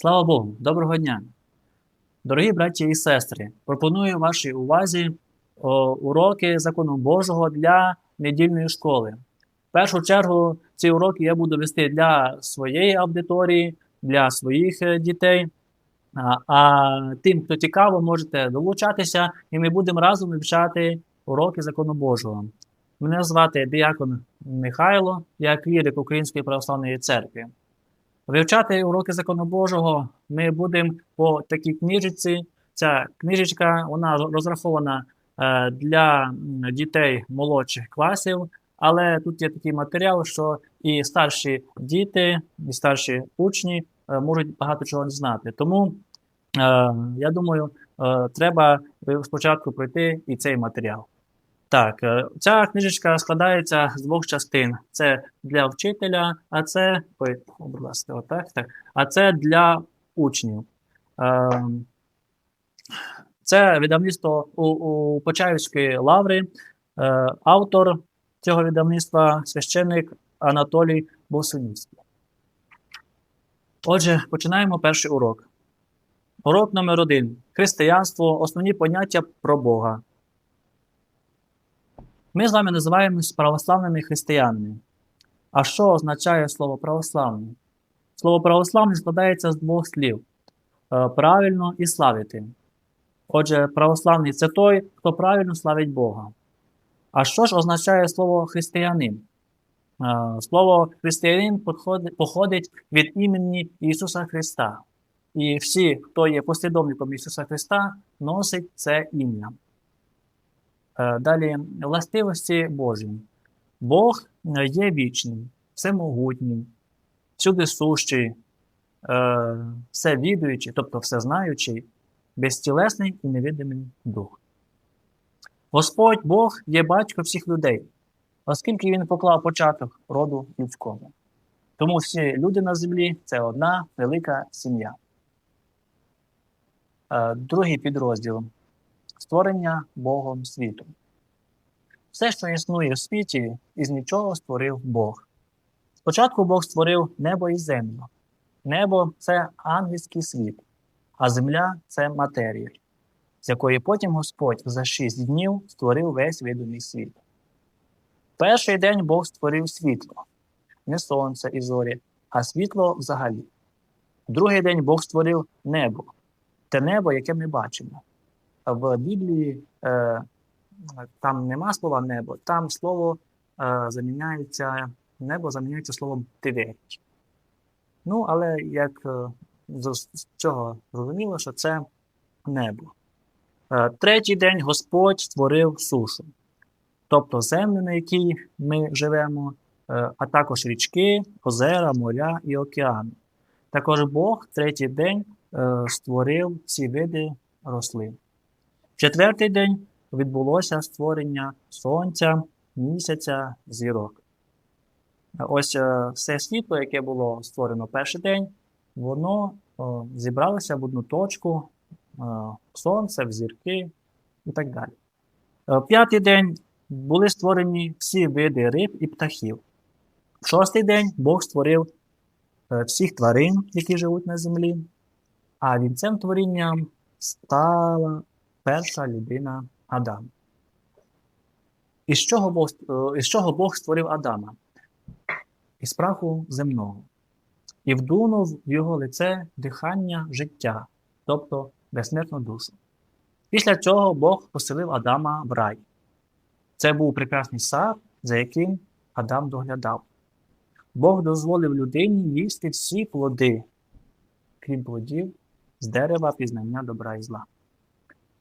Слава Богу, доброго дня! Дорогі браті і сестри, пропоную вашій увазі о, уроки закону Божого для недільної школи. В першу чергу ці уроки я буду вести для своєї аудиторії, для своїх е, дітей. А, а тим, хто цікаво, можете долучатися, і ми будемо разом вивчати уроки закону Божого. Мене звати Діякон Михайло, я клірик Української православної церкви. Вивчати уроки закону Божого ми будемо по такій книжці. Ця книжечка вона розрахована е, для дітей молодших класів, але тут є такий матеріал, що і старші діти, і старші учні е, можуть багато чого не знати. Тому е, я думаю, треба спочатку пройти і цей матеріал. Так, е, ця книжечка складається з двох частин. Це для вчителя, а це, ой, будь ласка, отак, так, а це для учнів. Е, Це видавництво у, у Почаївської лаври. Е, Автор цього видавництва священник Анатолій Босинівський. Отже, починаємо перший урок. Урок номер один. Християнство основні поняття про Бога. Ми з вами називаємось православними християнами. А що означає слово православний? Слово православний складається з двох слів е, правильно і славити. Отже, православний це той, хто правильно славить Бога. А що ж означає слово християнин? Е, Слово християнин походить від імені Ісуса Христа. І всі, хто є послідовником Ісуса Христа, носить це ім'я. Е, Далі властивості Божі. Бог е, є вічним, всемогутнім, всюди сущий, е, всевідуючий, тобто всезнаючий, безтілесний і невидимий дух. Господь Бог є батько всіх людей, оскільки Він поклав початок роду людському. Тому всі люди на землі це одна велика сім'я. Другий підрозділ створення Богом світу. Все, що існує в світі, із нічого створив Бог. Спочатку Бог створив небо і землю. Небо це ангельський світ, а земля це матерія, з якої потім Господь за шість днів створив весь видимий світ. Перший день Бог створив світло, не сонце і зорі, а світло взагалі. Другий день Бог створив небо, те небо, яке ми бачимо. В Біблії е, там нема слова небо, там слово е, заміняється, небо заміняється словом тивеч. Ну, але як е, з цього зрозуміло, що це небо. Е, третій день Господь створив сушу, тобто землю, на якій ми живемо, е, а також річки, озера, моря і океани. Також Бог третій день е, створив всі види рослин. Четвертий день відбулося створення сонця, місяця, зірок. Ось е, все світло, яке було створено перший день, воно зібралося в одну точку, е, сонце, в зірки і так далі. Е, п'ятий день були створені всі види риб і птахів. В шостий день Бог створив всіх тварин, які живуть на землі, а вінцем творінням стала перша людина Адам. Із чого Бог, е, із чого Бог створив Адама? Із праху земного. І вдунув в його лице дихання життя, тобто безсмертну душу. Після цього Бог поселив Адама в рай. Це був прекрасний сад, за яким Адам доглядав. Бог дозволив людині їсти всі плоди, крім плодів з дерева пізнання добра і зла.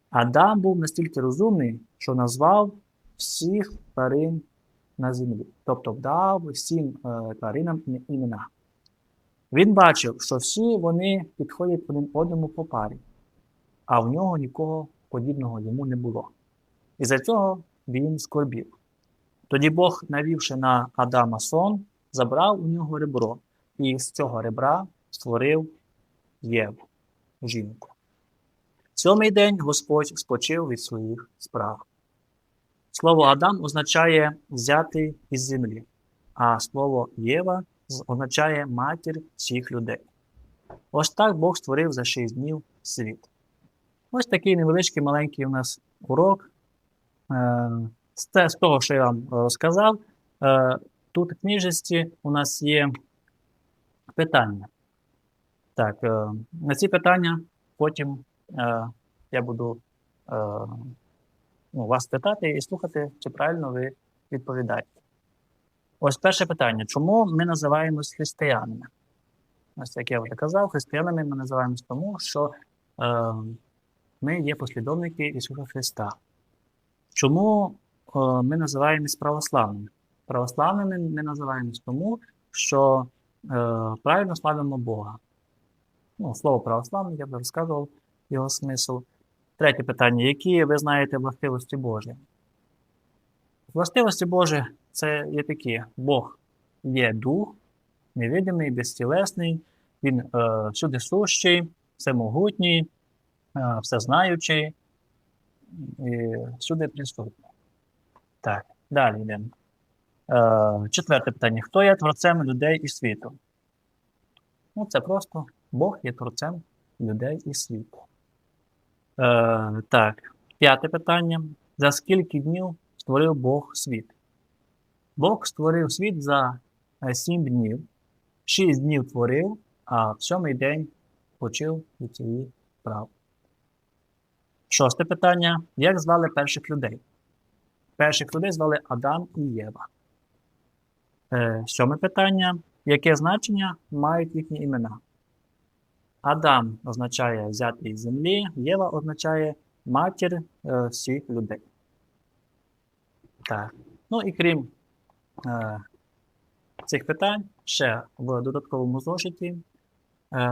Адам був настільки розумний, що назвав всіх тварин на землі, тобто дав всім е, тваринам імена. Він бачив, що всі вони підходять один одному по парі, а в нього нікого подібного йому не було. І за цього він скорбів. Тоді Бог, навівши на Адама сон, забрав у нього ребро, і з цього ребра створив Єву, жінку. Сьомий день Господь спочив від своїх справ. Слово Адам означає взяти із землі, а слово Єва означає матір всіх людей. Ось так Бог створив за 6 днів світ. Ось такий невеличкий маленький у нас урок. Е, З, того, що я вам розказав, е, тут в книжці у нас є питання. Так, е, на ці питання потім е, я буду е, ну, вас питати і слухати, чи правильно ви відповідаєте. Ось перше питання. Чому ми називаємось християнами? Ось як я вже казав, християнами ми називаємось тому, що е, ми є послідовники Ісуса Христа. Чому е, ми називаємось православними? Православними ми називаємось тому, що е, правильно славимо Бога. Ну, слово православний, я би розказував його смисл. Третє питання. Які ви знаєте властивості Божі? Властивості Божі це є такі: Бог є дух, невидимий, безтілесний, Він е, всюди сущий, всемогутній, е, всезнаючий і всюди присутній. Так, далі йдемо. Е, четверте питання. Хто є творцем людей і світу? Ну, це просто Бог є творцем людей і світу. Е, так, п'яте питання. За скільки днів створив Бог світ? Бог створив світ за е, сім днів. Шість днів творив, а в сьомий день почив від цієї справи. Шосте питання. Як звали перших людей? Перших людей звали Адам і Єва. Е, сьоме питання. Яке значення мають їхні імена? Адам означає взятий із землі, Єва означає матір е, всіх людей. Так. Ну і крім е, цих питань, ще в додатковому зошиті, е,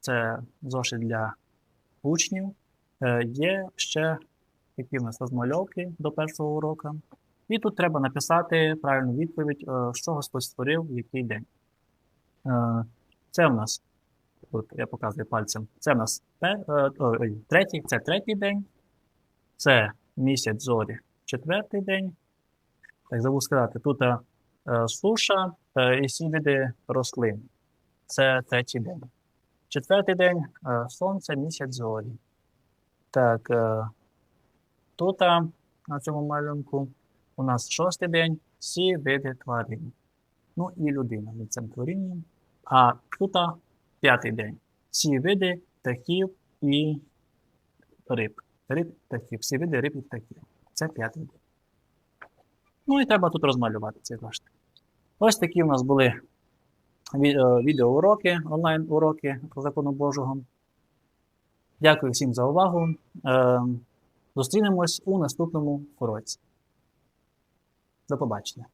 це зошит для учнів, е, є ще такі в нас розмальовки до першого уроку. І тут треба написати правильну відповідь, е, що Господь створив в який день. Е, Це в нас, тут я показую пальцем, це в нас е, третій, це третій день, це місяць зорі, четвертий день. Так забув сказати, тут е, е, суша е, і всі види рослин. Це третій день. Четвертий день е, сонце, місяць зорі. Так, е, тут е, на цьому малюнку у нас шостий день всі види тварин. Ну і людина від цим творінням. А тут п'ятий день. Всі види птахів і риб. Риб, птахів. Всі види риб і птахів. Це п'ятий день. Ну і треба тут розмалювати цей кошти. Ось такі у нас були е, відеоуроки, онлайн-уроки по закону Божого. Дякую всім за увагу. Е, Зустрінемось у наступному уроці. До побачення.